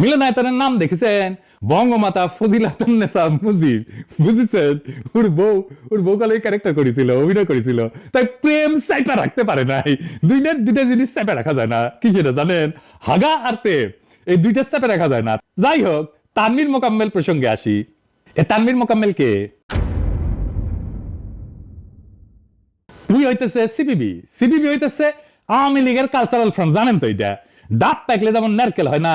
মিলনায়তনের নাম দেখেছেন বঙ্গমাতা ফজিলাতুন্নেসা মুজিব। বুঝেছেন? ওর বউ ওর বউ কালে ক্যারেক্টার করেছিল, অভিনয় করেছিল। তাই প্রেম চাইপা রাখতে পারে নাই। দুইটা দুইটা জিনিস চাইপা রাখা যায় না। কি সেটা জানেন? হাগা আর প্রেম, এই দুইটা চাইপা রাখা যায় না। যাই হোক, তানভীর মোকাম্মেল প্রসঙ্গে আসি। এ তানভীর মোকাম্মেল কে? উই হইতেছে সিপিবি। সিপিবি হইতেছে আওয়ামী লীগের কালচারাল ফ্রন্ট জানেন তো এটা? ডাব পাকলে যেমন নারকেল হয় না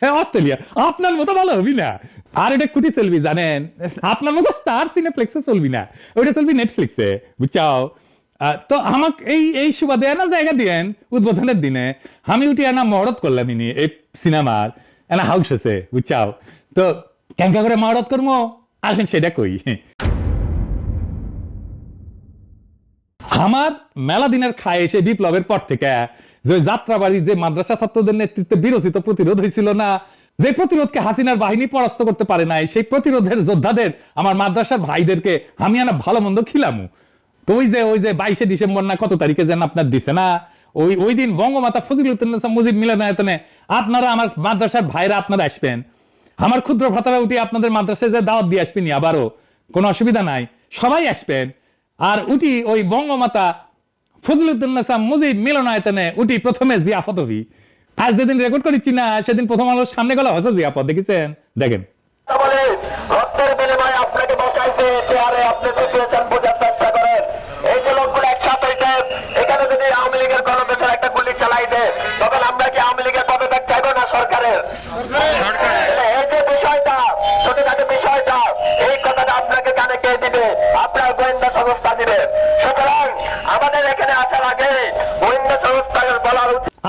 হ্যাঁ অস্ট্রেলিয়া। আপনার মতো ভালো হবি না। আর এটা কুটি চলবি, জানেন? আপনার মতো স্টার সিনেপ্লেক্সে চলবি না। ওইটা চলবি নেটফ্লিক্সে তো আমাকে এই এই সুবাদে না জায়গা দিয়েন, উদ্বোধনের দিনে। আমি উঠি না মহরত করলাম ইনি, এই সিনেমার, এনা হাউস আছে, বুঝছাও? তো কেঙ্কা করে মহরত করব আসেন, সেটা কই। আমার মেলা দিনের খায় এসে বিপ্লবের পর থেকে যে যাত্রাবাড়ি, যে মাদ্রাসা ছাত্রদের নেতৃত্বে বিরোচিত প্রতিরোধ হয়েছিল না, যে প্রতিরোধকে হাসিনার বাহিনী পরাস্ত করতে পারে নাই, সেই প্রতিরোধের যোদ্ধাদের, আমার মাদ্রাসার ভাইদেরকে আমি আনা ভালো মন্দ খিলামু। তো ওই যে ওই যে বাইশে ডিসেম্বর না কত তারিখে যেন আপনার দিছে না? ওই ওই দিন বঙ্গমাতা ফজিলুদ্দিন মুজিব মিলনায়তনে আপনারা আমার মাদ্রাসার ভাইরা আপনারা আসবেন। আমার ক্ষুদ্র ভ্রাতারা উঠি আপনাদের মাদ্রাসায় যে দাওয়াত দিয়ে আসবেনি আবারও। কোনো অসুবিধা নাই, সবাই আসবেন। আর উঠি ওই বঙ্গমাতা ফজলুদ্দিন মুজিব মিলনায়তনে উঠি প্রথমে জিয়াফত হবি আজ যেদিন রেকর্ড করেছি না সেদিন প্রথম আলোর সামনে গেল হসে জিয়াফত দেখেছেন? দেখেন। রক্তের বিনিময়ে আপনাকে বসাইতে চেয়ারে আপনি সিচুয়েশন বোঝার চেষ্টা করেন। এই যে লোকগুলো একসাথে হইতে এখানে যদি আওয়ামী লীগের কোনো দেশের একটা গুলি চালাই দেয় তখন আমরা কি আওয়ামী লীগের পদত্যাগ চাইব না সরকারের? এই যে বিষয়টা ছোটখাটো বিষয়টা এই কথাটা আপনাকে কে দিবে? আপনার গোয়েন্দা সংস্থা দিবে। সুতরাং আমাদের এখানে আসার আগে গোয়েন্দা সংস্থার বলা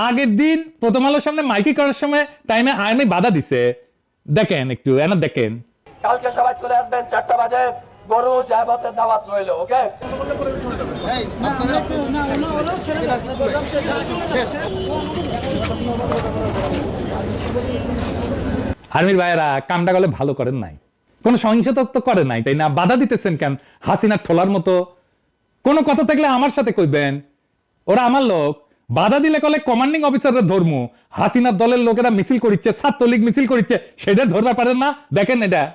আগের দিন প্রথম আলোর সামনে মাইকি করার সময় টাইমে আর্মি বাধা দিছে। দেখেন একটু এনা দেখেন। কালকে সবাই চলে আসবেন চারটা বাজে গরু জায়বতের দাওয়াত রইল ওকে? আর্মির ভাইয়েরা কামটা গলে ভালো করেন নাই। কোনো সহিংসতা তো করেন নাই তাই না? বাধা দিতেছেন কেন? হাসিনার ঠোলার মতো কোনো কথা থাকলে আমার সাথে কইবেন? ওরা আমার লোক। বাধা দিলে কলে কমান্ডিং অফিসাররা ধর্ম। হাসিনার দলের লোকেরা মিছিল করিচ্ছে, ছাত্রলীগ মিছিল করিচ্ছে, সেটা ধরতে পারেন না? দেখেন এটা।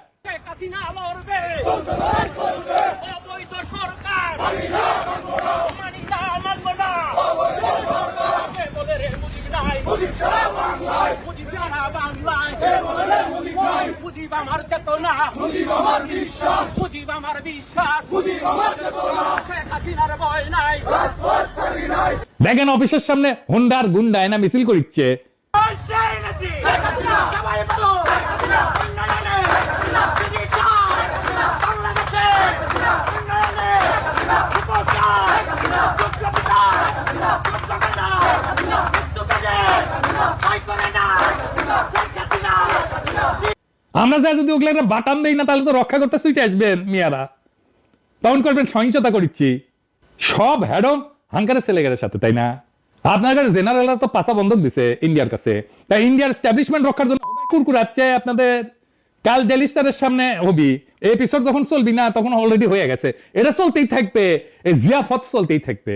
বাংলায়। মুজিব আমার চেতনা। বিশ্বাস। মুজিব আমার বিশ্বাস। মুজিব আমার চেতনা। শেখ হাসিনার ভয় নাই। দেখেন অফিসের সামনে হুন্ডার গুন্ডা এনা মিছিল করিচ্ছে সেই নাকি শেখ হাসিনা সবাই বলো শেখ হাসিনা উন্নয়নে যদি চায় বাংলাদেশে উন্নয়নে উপকার যোগ্যতা যোগ্যতা মৃত্যু কাজে ভয় করে না শেখ হাসিনা আমরা যা যদি ওগুলো একটা বাটান দেই না, তাহলে তো রক্ষা করতে সুইটে আসবেন মিয়ারা। তখন করবেন, সহিংসতা করছি সব হ্যাডম হাঙ্কারের ছেলেগের সাথে, তাই না? আপনার কাছে জেনারেলরা তো পাশা বন্ধক দিছে ইন্ডিয়ার কাছে। তাই ইন্ডিয়ার এস্টাবলিশমেন্ট রক্ষার জন্য কুরকুরাচ্ছে, আপনাদের কাল ডেলিস্টারের সামনে হবি। এপিসোড যখন চলবি না, তখন অলরেডি হয়ে গেছে। এটা চলতেই থাকবে, এই জিয়াফত চলতেই থাকবে।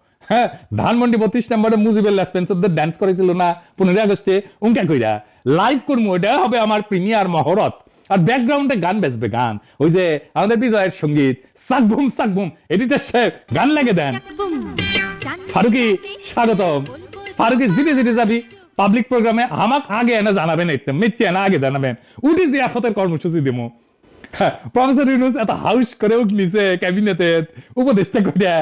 হ্যাঁ ধানমন্ডি বত্রিশ নম্বরে মুজিবুল স্পেন্সারদের ডান্স করেছিল না পনেরোই আগস্টে? উনকা কইরা। লাইভ করব ওটা হবে আমার প্রিমিয়ার মহরত। আর ব্যাকগ্রাউন্ডে গান বেচবে গান। ওই যে আমাদের বিজয়ের সংগীত সাকবুম সাকবুম এডিটার সাহেব গান লাগে দেন। ফারুকি স্বাগতম। ফারুকি জিতে জিতে যাবি। পাবলিক প্রোগ্রামে আমাক আগে এনে জানাবেন একদম মিচ্ছে এনে আগে জানাবেন। উঠি জিয়াফতের কর্মসূচি দিমু। প্রফেসর ইউনুস এত হাউস করে ক্যাবিনেটে উপদেষ্টা করে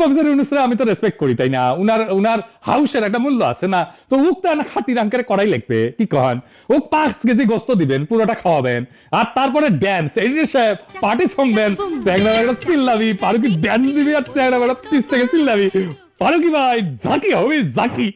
প্রফেসর ইউনুসরা আমি তো রেসপেক্ট করি তাই না? উনার উনার হাউসের একটা মূল্য আছে না? তো উক তো না খাতি রাঙ্কের করাই লাগবে কি কন ও পাঁচ কেজি গোস্ত দিবেন পুরোটা খাওয়াবেন আর তারপরে ড্যান্স এডিটর সাহেব পার্টি সং দেন। বেড়া চিল্লাবি পারুকি ড্যান্স দিবি আর বেড়া পিস থেকে চিল্লাবি। পারুকি ভাই ঝাঁকি হবে ঝাঁকি।